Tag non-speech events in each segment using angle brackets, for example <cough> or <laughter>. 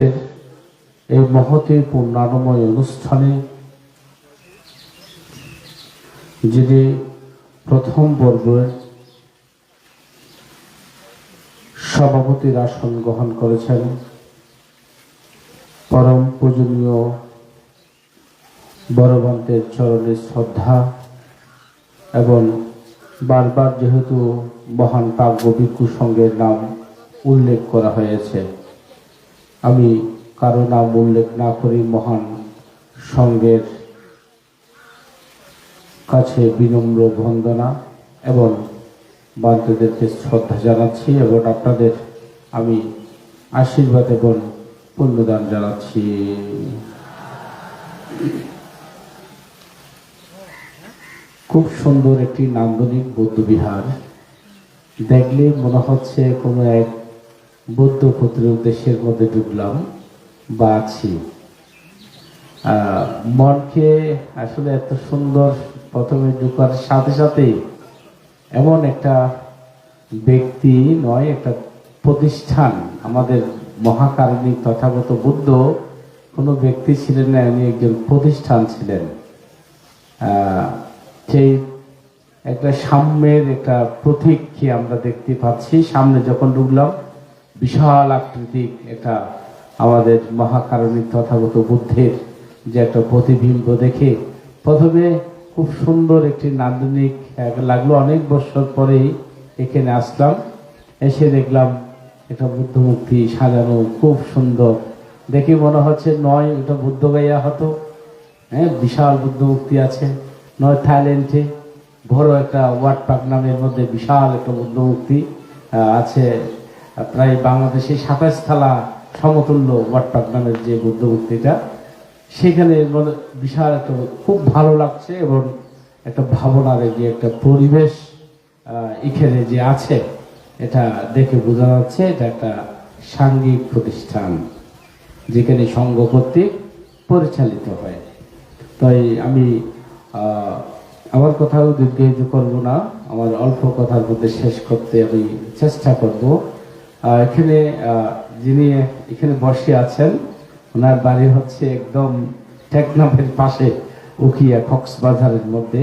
এই মহতি পূর্ণানময় অনুষ্ঠানে যিনি প্রথম বর্গের সভাপতির আসন গ্রহণ করেছেন, পরম পূজনীয় বড়বন্তের চরণে শ্রদ্ধা এবং বারবার যেহেতু মহান কাব্য ভিক্ষু সঙ্গের নাম উল্লেখ করা হয়েছে। আমি কারও নাম উল্লেখ না করি মহান সঙ্গের কাছে বিনম্র বন্দনা এবং বান্ধবদেরকে শ্রদ্ধা জানাচ্ছি এবং আপনাদের আমি আশীর্বাদ এবং পুণ্যদান জানাচ্ছি। খুব সুন্দর একটি নান্দনিক বৌদ্ধবিহার। দেখলে মনে হচ্ছে কোনো এক বৌদ্ধ ক্ষত্রিয় দেশের মধ্যে ঢুকলাম, বা আছি। মনকে আসলে এত সুন্দর প্রথমে ঢুকার সাথে সাথেই এমন একটা ব্যক্তি নয়, একটা প্রতিষ্ঠান, আমাদের মহাকারণিক তথাগত বুদ্ধ, কোনো ব্যক্তি ছিলেন না, উনি একজন প্রতিষ্ঠান ছিলেন। সেই একটা সাম্যের একটা প্রতীককে আমরা দেখতে পাচ্ছি, সামনে যখন ঢুকলাম বিশাল আকৃতিক এটা আমাদের মহাকারণিক তথাগত বুদ্ধের যে একটা প্রতিবিম্ব দেখে প্রথমে খুব সুন্দর একটি নান্দনিক লাগল অনেক বছর পরেই এখানে আসলাম। এসে দেখলাম এটা বুদ্ধ মূর্তি সাজানো খুব সুন্দর। দেখে মনে হচ্ছে নয়, এটা বুদ্ধ গাইয়া হতো। হ্যাঁ বিশাল বুদ্ধ মূর্তি আছে নয় থাইল্যান্ডে। বড় একটা ওয়াট পাক নামের মধ্যে বিশাল একটা বুদ্ধ মূর্তি আছে প্রায় বাংলাদেশে সাতাশ থালা সমতুল্য নামের যে বুদ্ধ মূর্তিটা সেখানে বিশাল একটা খুব ভালো লাগছে এবং একটা ভাবনার যে একটা পরিবেশ এখানে যে আছে, এটা দেখে বোঝা যাচ্ছে এটা একটা সাংঘিক প্রতিষ্ঠান, যেখানে সংঘ কর্তৃক পরিচালিত হয়। তাই আমি আমার কথাও দীর্ঘায়িত করব না, আমার অল্প কথার মধ্যে শেষ করতে আমি চেষ্টা করব। এখানে যিনি এখানে বসে আছেন, ওনার বাড়ি হচ্ছে একদম টেকনাফের পাশে উকিয়া কক্সবাজারের মধ্যে।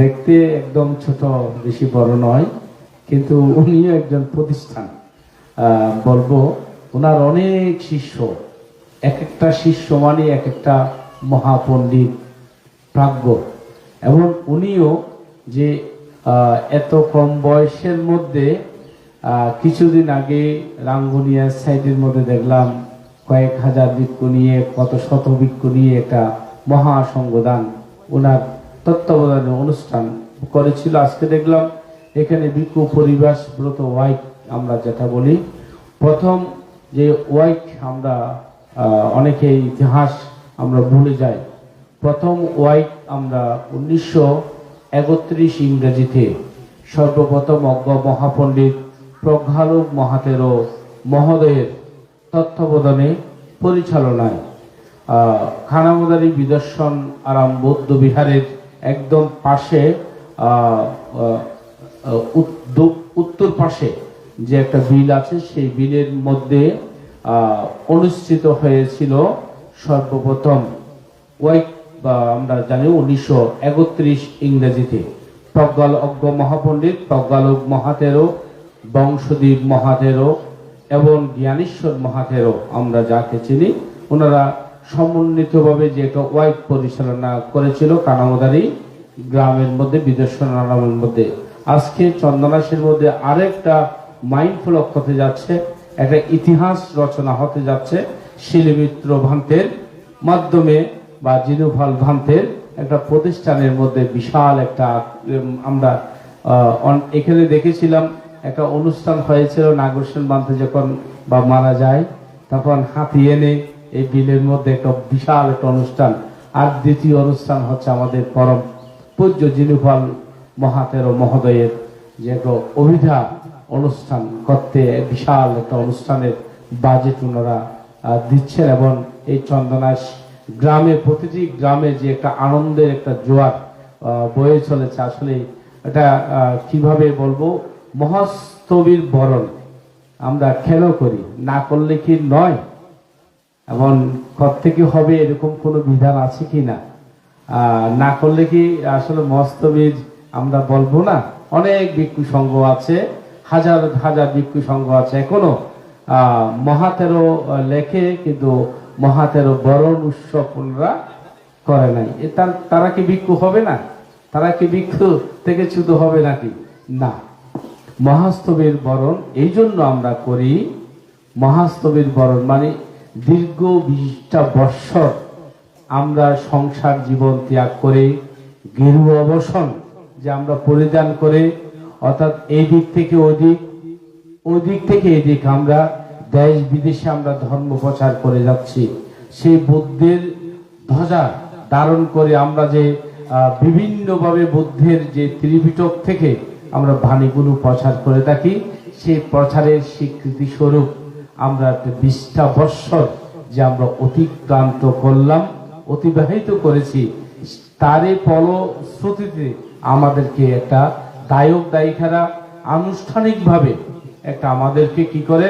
দেখতে একদম ছোট, বেশি বড় নয়, কিন্তু উনিও একজন প্রতিষ্ঠান। বলব, ওনার অনেক শিষ্য, এক একটা শিষ্য মানে এক একটা মহাপণ্ডিত প্রাজ্ঞ। এবং উনিও যে এত কম বয়সের মধ্যে কিছুদিন আগে রাঙ্গুনিয়া সাইডের মধ্যে দেখলাম কয়েক হাজার বৃক্ষ নিয়ে, কত শত বৃক্ষ নিয়ে একটা মহাসংগদান ওনার তত্ত্বাবধানে অনুষ্ঠান করেছিল। আজকে দেখলাম এখানে ভিক্ষু পরিবেশ ব্রত ওয়াইক আমরা যেটা বলি। প্রথম যে ওয়াইক আমরা অনেকে ইতিহাস আমরা ভুলে যাই। প্রথম ওয়াইক আমরা উনিশশো একত্রিশ ইংরেজিতে সর্বপ্রথম অজ্ঞ মহাপণ্ডিত প্রজ্ঞালোক মহাতেরো মহোদয়ের তত্ত্বাবধানে পরিচালনায়। খানামদারি বিদর্শন আরাম বৌদ্ধ বিহারের একদম পাশে উত্তর পাশে যে একটা বিল আছে, সেই বিলের মধ্যে অনুষ্ঠিত হয়েছিল সর্বপ্রথম ওয়াইক বা আমরা জানি উনিশশো একত্রিশ ইংরেজিতে। প্রজ্ঞাল অজ্ঞ মহাপণ্ডিত প্রজ্ঞালোক মহাতেরো বংশদীপ মহাতেরো এবং জ্ঞানেশ্বর মহাতেরো আমরা যাকে চিনি, ওনারা সমন্বিতভাবে যে একটা ওয়াইক পরিচালনা করেছিল কানামদারি গ্রামের মধ্যে, বিদর্শন আরামের মধ্যে। আজকে চন্দনাশের মধ্যে আরেকটা মাইন্ডফুলক হতে যাচ্ছে, একটা ইতিহাস রচনা হতে যাচ্ছে, শিলিমিত্র ভান্তের মাধ্যমে বা জিনুফল ভান্তের একটা প্রতিষ্ঠানের মধ্যে বিশাল একটা আমরা এখানে দেখেছিলাম একটা অনুষ্ঠান হয়েছিল নাগরসেন বান্তে যখন বা মারা যায়, তখন হাতি এনে এই বিলের মধ্যে একটা বিশাল একটা অনুষ্ঠান। আর দ্বিতীয় অনুষ্ঠান হচ্ছে আমাদের পরম পূজ্য জিনুফল মহাতেরো মহোদয়ের যে অভিধা অনুষ্ঠান করতে বিশাল একটা অনুষ্ঠানের বাজেট ওনারা দিচ্ছেন এবং এই চন্দনাশ গ্রামে, প্রতিটি গ্রামে যে একটা আনন্দের একটা জোয়ার বয়ে চলেছে। আসলে এটা কীভাবে বলব? মহাস্তবীর বরণ আমরা কেন করি, না করলে কি নয়? এবং থেকে হবে এরকম কোনো বিধান আছে কি না? না করলে কি আসলে মস্তবীর আমরা বলব না? অনেক ভিক্ষু সংঘ আছে, হাজার হাজার ভিক্ষু সংঘ আছে এখনও। মহাতেরো লেখে কিন্তু মহাতেরো বরণ উৎসব ওনারা করে নাই। তার- কি ভিক্ষু হবে না? তারা কি ভিক্ষু থেকে চ্যুত হবে নাকি? না। মহাস্তবের বরণ, এই জন্য আমরা করি মহাস্তবের বরণ মানে দীর্ঘ বিশটা বৎসর আমরা সংসার জীবন ত্যাগ করে গেরু অবসন যে আমরা পরিধান করে, অর্থাৎ এই দিক থেকে ওই দিক ওই দিক থেকে এদিক আমরা দেশ বিদেশে আমরা ধর্ম প্রচার করে যাচ্ছি। সেই বুদ্ধের ধ্বজা ধারণ করে আমরা যে বিভিন্নভাবে বুদ্ধের যে ত্রিপিটক থেকে আমরা বাণীগুলো প্রচার করে থাকি। সেই প্রচারের স্বীকৃতি স্বরূপ আমরা একটা বিশটা বৎসর যে আমরা অতিক্রান্ত করলাম, অতিবাহিত করেছি। তারই ফলশ্রুতিতে আমাদেরকে একটা দায়ক দায়িকারা আনুষ্ঠানিকভাবে একটা আমাদেরকে কি করে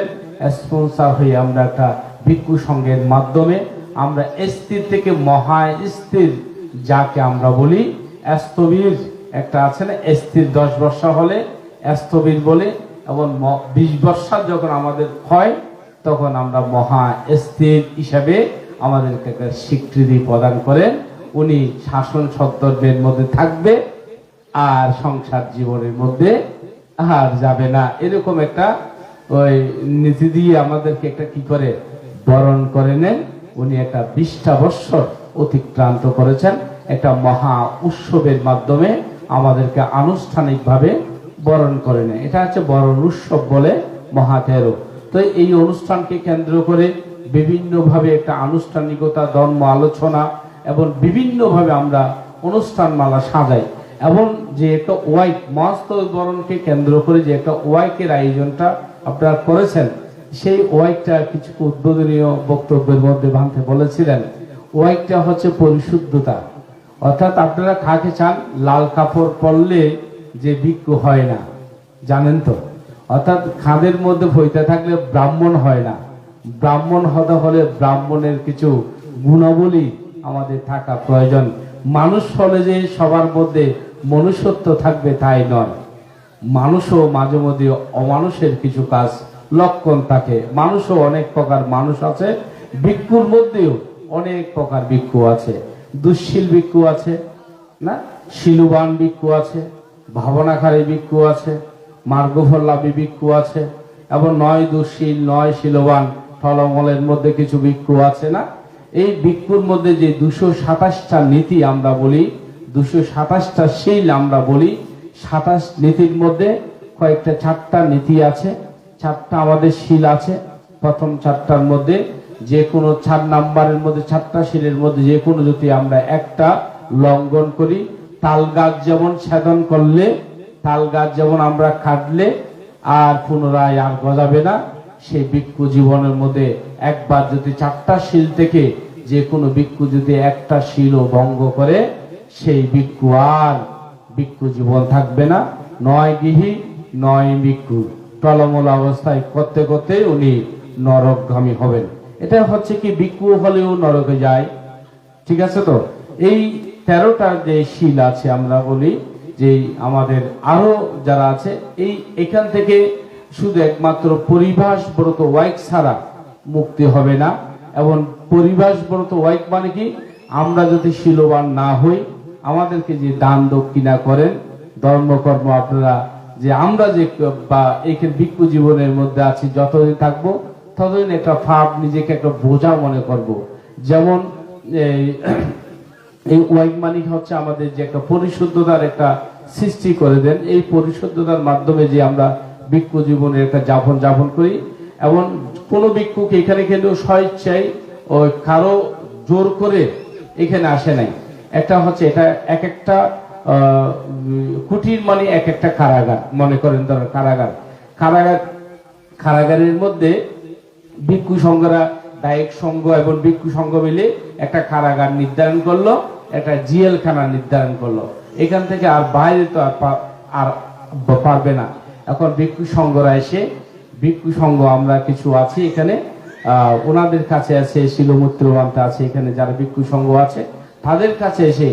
স্পন্সার হয়ে আমরা একটা ভিক্ষু সংঘের মাধ্যমে আমরা স্থির থেকে মহা স্থির যাকে আমরা বলি স্থবির একটা আছে না, স্থির দশ বর্ষা হলে, স্থবির বলে, এবং বিশ বর্ষা যখন আমাদের হয়, তখন আমরা মহা স্থির হিসাবে আমাদেরকে একটা স্বীকৃতি প্রদান করেন। উনি শাসন সত্তরের মধ্যে থাকবে, আর সংসার জীবনের মধ্যে আর যাবে না। এরকম একটা ওই নীতি দিয়ে আমাদেরকে একটা কি করে, বরণ করে নেন। উনি একটা বিশটা বৎসর অতিক্রান্ত করেছেন, একটা মহা উৎসবের মাধ্যমে। আমাদেরকে আনুষ্ঠানিকভাবে বরণ করে নেয়। এটা হচ্ছে বরণ উৎসব বলে মহাতেরো তো এই অনুষ্ঠানকে কেন্দ্র করে বিভিন্নভাবে একটা আনুষ্ঠানিকতা, ধর্ম আলোচনা এবং বিভিন্নভাবে আমরা অনুষ্ঠানমালা সাজাই। এবং যে একটা ওয়াইক মস্ত বরণকে কেন্দ্র করে যে একটা ওয়াইকের আয়োজনটা আপনারা করেছেন, সেই ওয়াইকটা কিছু উদ্বোধনীয় বক্তব্যের মধ্যে ভাঙতে বলেছিলেন। ওয়াইকটা হচ্ছে পরিশুদ্ধতা। অর্থাৎ আপনারা খাকে চান লাল কাপড় পরলে যে ভিক্ষু হয় না, জানেন তো? অর্থাৎ খাদের মধ্যে ভইতে থাকলে ব্রাহ্মণ হয় না। ব্রাহ্মণ হতে হলে ব্রাহ্মণের কিছু গুণাবলী আমাদের থাকা প্রয়োজন। মানুষ হলে যে সবার মধ্যে মনুষ্যত্ব থাকবে তাই নয়। মানুষও মাঝে মধ্যে অমানুষের কিছু কাজ লক্ষণ থাকে। মানুষও অনেক প্রকার মানুষ আছে, ভিক্ষুর মধ্যেও অনেক প্রকার ভিক্ষু আছে। দুঃশীল ভিক্ষু আছে, না? শিলুবান ভিক্ষু আছে, ভাবনাকারী ভিক্ষু আছে মার্গফল্লাভী ভিক্ষু আছে, এবং নয় দুঃশীল, নয় শিলবান ফলমলের মধ্যে কিছু ভিক্ষু আছে, না? এই ভিক্ষুর মধ্যে যে দুশো সাতাশটা নীতি আমরা বলি, দুশো সাতাশটা শিল আমরা বলি, সাতাশ নীতির মধ্যে কয়েকটা চারটা নীতি আছে, চারটা আমাদের শিল আছে, প্রথম চারটার মধ্যে যে কোনো চার নাম্বারের মধ্যে চারটা শিলের মধ্যে যে কোনো যদি আমরা একটা লঙ্ঘন করি, তাল গাছ যেমন ছেদন করলে, তাল গাছ যেমন আমরা কাটলে আর পুনরায় আর গজাবে না, সেই ভিক্ষু জীবনের মধ্যে একবার যদি চারটা শিল থেকে যে কোনো ভিক্ষু যদি একটা শিলও ভঙ্গ করে, সেই ভিক্ষু আর ভিক্ষু জীবন থাকবে না। নয় গৃহী, নয় ভিক্ষু। টলমল অবস্থায় করতে করতে উনি নরকগামী হবেন। এটা হচ্ছে কি ভিক্ষু হলেও নরকে যায়। ঠিক আছে তো? এই তেরোটা যে শিল আছে আমরা বলি, যে আমাদের আরও যারা আছে, এই এখান থেকে শুধু একমাত্র পরিভাস ব্রত ওয়াইক ছাড়া মুক্তি হবে না। এবং পরিভাস ব্রত ওয়াইক মানে কি? আমরা যদি শিলবান না হই, আমাদেরকে যে দান দক্ষিণা করেন, ধর্মকর্ম আপনারা যে আমরা যে বা এখানে ভিক্ষু জীবনের মধ্যে আছি, যতদিন থাকব ততদিন একটা ফাপ নিজেকে একটা বোঝা মনে করব। যেমন, এই <clears throat> ওয়াইক মানিক হচ্ছে আমাদের যে একটা পরিশুদ্ধতার একটা সৃষ্টি করে দেন। এই পরিশুদ্ধতার মাধ্যমে যে আমরা ভিক্ষু জীবনের একটা যাপন যাপন করি এবং কোনো ভিক্ষুকে এখানে খেলেও স্বেচ্ছায় ওই কারও জোর করে এখানে আসে নাই। একটা হচ্ছে এটা এক একটা কুটির মানে এক একটা কারাগার, মনে করেন ধরেন কারাগার। কারাগার, কারাগারের মধ্যে ভিক্ষু সংঘরা, দায়ক সংঘ এবং ভিক্ষু সংঘ মিলে একটা কারাগার নির্ধারণ করল, একটা জিএলখানা নির্ধারণ করল। এখান থেকে আর বাইরে তো আর পারবে না। এখন ভিক্ষু সংঘরা এসে, ভিক্ষু সংঘ আমরা কিছু আছি এখানে ওনাদের কাছে আছে শিলমূত্র বান্তা আছে এখানে, যারা ভিক্ষু সংঘ আছে, তাদের কাছে এসে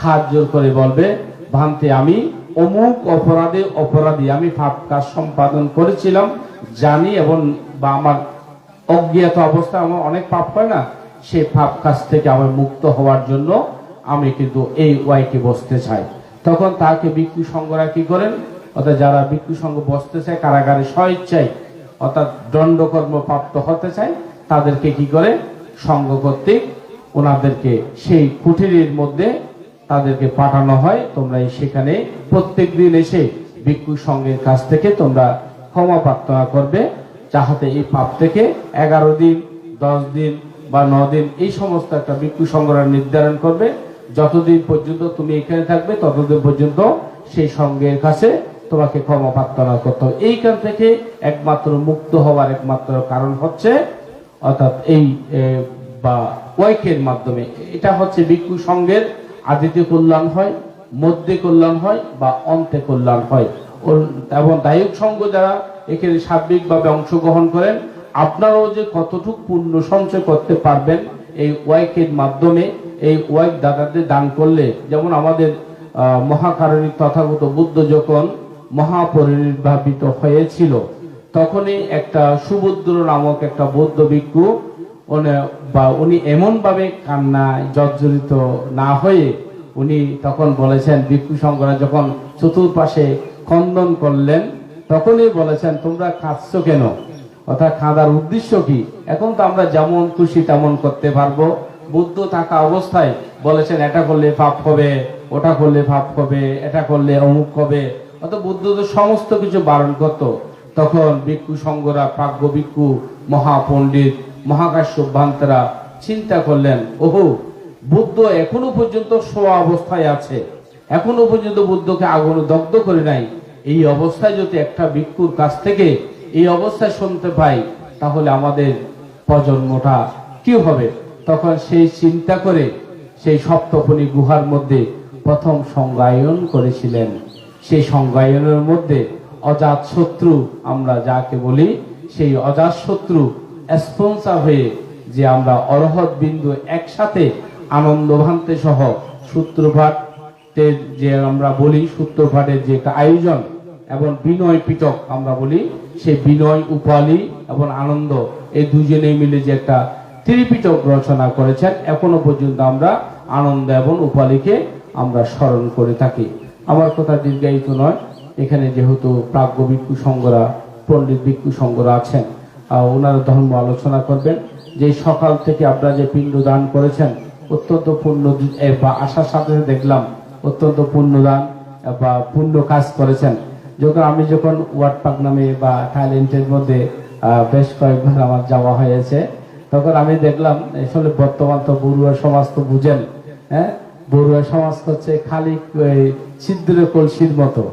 হাত জোর করে বলবে, ভান্তে আমি অমুক অপরাধে অপরাধী, আমি পাপ কাজ সম্পাদন করেছিলাম, জানি এবং বা আমার অজ্ঞাত অবস্থা আমার অনেক পাপ হয় না, সেই পাপ কাজ থেকে আমার মুক্ত হওয়ার জন্য আমি কিন্তু এই ওয়াইকে বসতে চাই। তখন তাকে ভিক্ষু সংঘরা কি করেন? অর্থাৎ যারা ভিক্ষু সংঘ বসতে চায়, কারাগারে স্বইচ্ছায় অর্থাৎ দণ্ডকর্ম প্রাপ্ত হতে চায়, তাদেরকে কি করে? সংঘ কর্তৃক ওনাদেরকে সেই কুঠিরের মধ্যে তাদেরকে পাঠানো হয়। তোমরা সেখানে প্রত্যেক দিন এসে ভিক্ষু সংঘের কাছ থেকে তোমরা ক্ষমা প্রার্থনা করবে। যাহাতে এই পাপ থেকে এগারো দিন, দশ দিন বা ন দিন এই সমস্ত একটা ভিক্ষু সংগ্রহ নির্ধারণ করবে। যতদিন পর্যন্ত তুমি এখানে থাকবে, ততদিন পর্যন্ত সেই সঙ্গের কাছে তোমাকে ক্ষমা প্রার্থনা করতে হবে। এইখান থেকে একমাত্র মুক্ত হওয়ার একমাত্র কারণ হচ্ছে, অর্থাৎ এই বা ওয়াইকের মাধ্যমে। এটা হচ্ছে ভিক্ষু সংঘের আদিতে কল্যাণ হয়, মধ্যে কল্যাণ হয় বা অন্তে কল্যাণ হয়। এবং দায়ক সংঘ যারা এখানে সার্বিকভাবে অংশগ্রহণ করেন। আপনারাও যে কতটুকু পুণ্য সঞ্চয় করতে পারবেন এই ওয়াইকের মাধ্যমে এই ওয়াইক দাদাদের দান করলে যেমন আমাদের আহ, মহাকারণিক তথাগত বুদ্ধ যখন মহাপরিনির্বাপিত হয়েছিল তখনই একটা সুবুদ্র নামক একটা বৌদ্ধ ভিক্ষু বা উনি এমনভাবে কান্নায় জর্জরিত না হয়ে উনি তখন বলেছেন ভিক্ষু সংঘরা যখন চতুর্পাশে খন্দন করলেন তখনই বলেছেন, তোমরা কাঁদছো কেন? অর্থাৎ খাঁদার উদ্দেশ্য কি? এখন তো আমরা যেমন খুশি তেমন করতে পারব। বুদ্ধ থাকা অবস্থায় বলেছেন, এটা করলে পাপ হবে, ওটা করলে পাপ হবে, এটা করলে অমুক হবে। অত বুদ্ধ তো সমস্ত কিছু বারণ করত। তখন ভিক্ষু সংঘরা প্রাজ্ঞ ভিক্ষু, মহাপণ্ডিত মহাকাশ্য ভান্তরা চিন্তা করলেন, ওহো, বুদ্ধ এখনও পর্যন্ত শোয়া অবস্থায় আছে। এখনও পর্যন্ত বুদ্ধকে আগুন দগ্ধ করে নাই। এই অবস্থায় যদি একটা ভিক্ষুর কাছ থেকে এই অবস্থায় শুনতে পাই, তাহলে আমাদের প্রজন্মটা কি হবে? তখন সেই চিন্তা করে সেই সপ্তপনী গুহার মধ্যে প্রথম সংজ্ঞায়ন করেছিলেন। সেই সংজ্ঞায়নের মধ্যে অজাত শত্রু আমরা যাকে বলি, সেই অজাত শত্রু স্পন্সার হয়ে যে আমরা অরহত বিন্দু একসাথে আনন্দ ভান্তে সহ সূত্রপাতের যে আমরা বলি সূত্রপাঠের যে একটা আয়োজন এবং বিনয় পিটক আমরা বলি সেই বিনয়, উপালি এবং আনন্দ, এই দুজনে মিলে যে একটা ত্রিপিটক রচনা করেছেন, এখনও পর্যন্ত আমরা আনন্দ এবং উপালিকে আমরা স্মরণ করে থাকি। আমার কথা দীর্ঘায়িত নয়, এখানে যেহেতু প্রাজ্ঞ ভিক্ষু সংঘরা, পণ্ডিত ভিক্ষু সংঘরা আছেন ওনারা ধর্ম আলোচনা করবেন। যে সকাল থেকে আপনারা যে পিণ্ড দান করেছেন, অত্যন্ত পূর্ণ বা আসার সাথে সাথে দেখলাম, অত্যন্ত পুণ্যদান বা পুণ্য কাজ করেছেন। যখন আমি যখন ওয়ার্ড পার্ক নামে বা থাইল্যান্ডের মধ্যে বেশ কয়েকবার আমার যাওয়া হয়েছে, তখন আমি দেখলাম, আসলে বর্তমান তো বড়ুয়া সমাজ তো বুঝেন হ্যাঁ? বড়ুয়া সমাজ হচ্ছে খালি ছিদ্র কলসির মতো।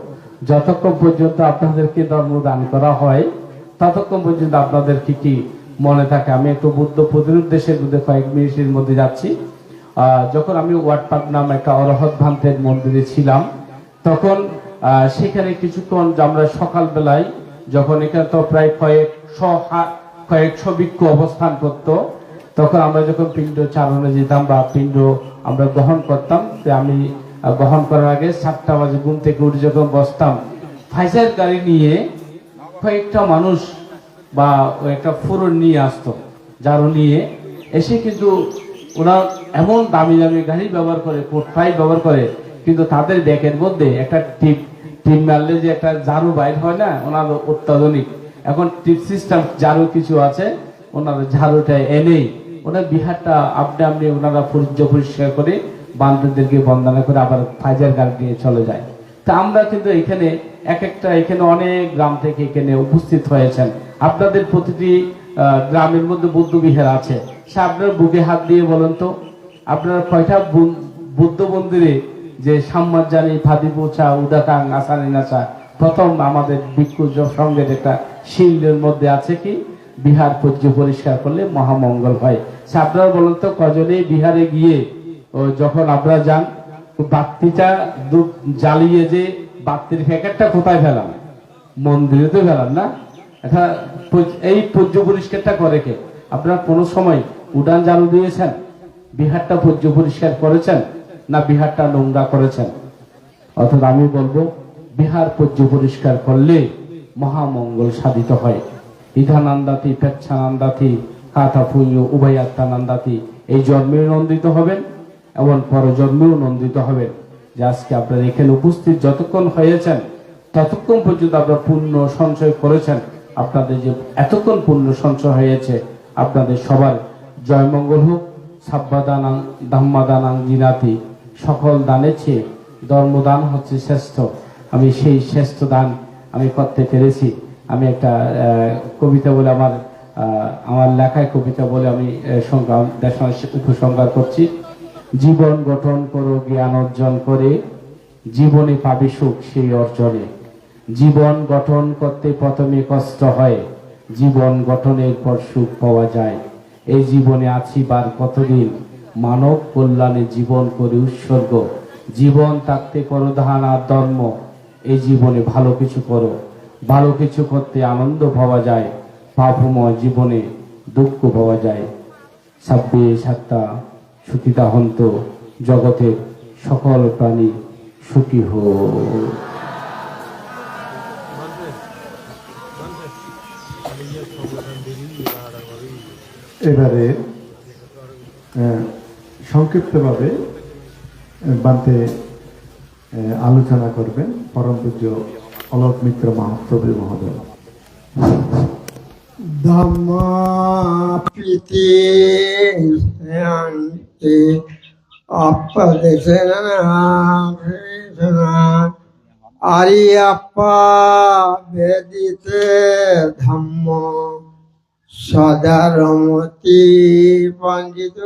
যতক্ষণ পর্যন্ত আপনাদেরকে ধর্ম দান করা হয়, ততক্ষণ পর্যন্ত আপনাদের কি কি মনে থাকে? আমি একটু বুদ্ধ প্রতিরোধ দেশের মধ্যে কয়েক মিনিটের মধ্যে যাচ্ছি। যখন আমি ওয়ার্ড পার্ক নাম একটা অরহত ভান্তের মন্দিরে ছিলাম, তখন সেখানে কিছুক্ষণ আমরা সকালবেলায় যখন এখানে তো প্রায় কয়েকশো কয়েকশো বৃক্ষ অবস্থান করত, তখন আমরা যখন পিণ্ড চালনে যেতাম বা পিণ্ড আমরা গ্রহণ করতাম আমি গ্রহণ করার আগে সাতটা বাজে ঘুম থেকে উঠে যখন বসতাম, ফাইজার গাড়ি নিয়ে কয়েকটা মানুষ বা একটা ফুরন নিয়ে আসতো যারও নিয়ে এসে কিন্তু ওরা এমন দামি দামি গাড়ি ব্যবহার করে কোটফাই ব্যবহার করে, কিন্তু তাদের ব্যাগের মধ্যে একটা টিপ টিপ মারলে যে একটা ঝাড়ু বাইর হয় না, ওনার অত্যাধুনিক। এখন টিপ সিস্টেম ঝাড়ু কিছু আছে, ওনার ঝাড়ুটা এনেই ওনার বিহারটা আপনি আপনি ওনারা পরিচর্য পরিষ্কার করে বান্ধবদেরকে বন্দনা করে আবার ফাইজার গাড়ি নিয়ে চলে যায়। তা আমরা কিন্তু এখানে এক একটা, এখানে অনেক গ্রাম থেকে এখানে উপস্থিত হয়েছেন। আপনাদের প্রতিটি গ্রামের মধ্যে বুদ্ধ বিহার আছে। সে আপনার বুকে হাত দিয়ে বলেন তো, আপনারা কয়টা বুদ্ধ মন্দিরে যে সাম্মাজানি ফাদি পোছা, উদাকাং, আসানি নাচা। প্রথম আমাদের ভিক্ষু সঙ্গের একটা শিল্ডের মধ্যে আছে কি? বিহার পর্য পরিষ্কার করলে মহামঙ্গল হয়। সে আপনারা বলেন তো কজনে বিহারে গিয়ে যখন আপনারা যান বাতিটা জ্বালিয়ে যে বাতির প্যাকেটটা কোথায় ফেলাম? মন্দিরে তো ফেলাম না। এটা এই পর্য পরিষ্কারটা করে কে? আপনারা কোনো সময় উড়ান জালু দিয়েছেন? বিহারটা পর্য পরিষ্কার করেছেন? না বিহারটা নোংরা করেছেন? অর্থাৎ আমি বলব, বিহার পর্য পরিষ্কার করলে মহামঙ্গল সাধিত হয়। ইধানন্দাতি, পেচ্ছানন্দাতি পুণ্য উভয়াত্মানন্দাতি, এই জন্মেও নন্দিত হবেন এবং পরজন্মেও নন্দিত হবেন। যে আজকে আপনারা এখানে উপস্থিত যতক্ষণ হয়েছেন, ততক্ষণ পর্যন্ত আপনারা পূর্ণ সঞ্চয় করেছেন। আপনাদের যে এতক্ষণ পূর্ণ সঞ্চয় হয়েছে, আপনাদের সবার জয়মঙ্গল হোক। সাব্বাদানাং ধাম্মাদানাং জিনাতি। সকল দানের চেয়ে ধর্মদান হচ্ছে শ্রেষ্ঠ। আমি সেই শ্রেষ্ঠ দান আমি করতে পেরেছি। আমি একটা কবিতা বলে আমার আমার লেখায় কবিতা বলে আমি সংগ্রাম উপসংহার করছি। জীবন গঠন করো, জ্ঞান অর্জন করে, জীবনে পাবে সুখ সেই অর্জনে। জীবন গঠন করতে প্রথমে কষ্ট হয়, জীবন গঠনের পর সুখ পাওয়া যায়। এই জীবনে আছি বার কতদিন? মানব কল্যাণে জীবন করে উৎসর্গ। জীবন থাকতে করো ধান আর ধর্ম। এই জীবনে ভালো কিছু করো। ভালো কিছু করতে আনন্দ পাওয়া যায়। পাপময় জীবনে দুঃখ পাওয়া যায়। সাব্বে সাত্তা সুখিতা হন্ত জগতের সকল প্রাণী সুখী হোক এবারে আহ, সংক্ষিপ্তভাবে বান্তে আলোচনা করবেন পরম পূজ্য অলোক মিত্র মহাপ্রভু মহোদয়। ধম্মা প্রীতি শান্তি অপদেশনা আরিয়াপ্পা বেদিতে ধম্ম। সদা রমতি পঞ্জিত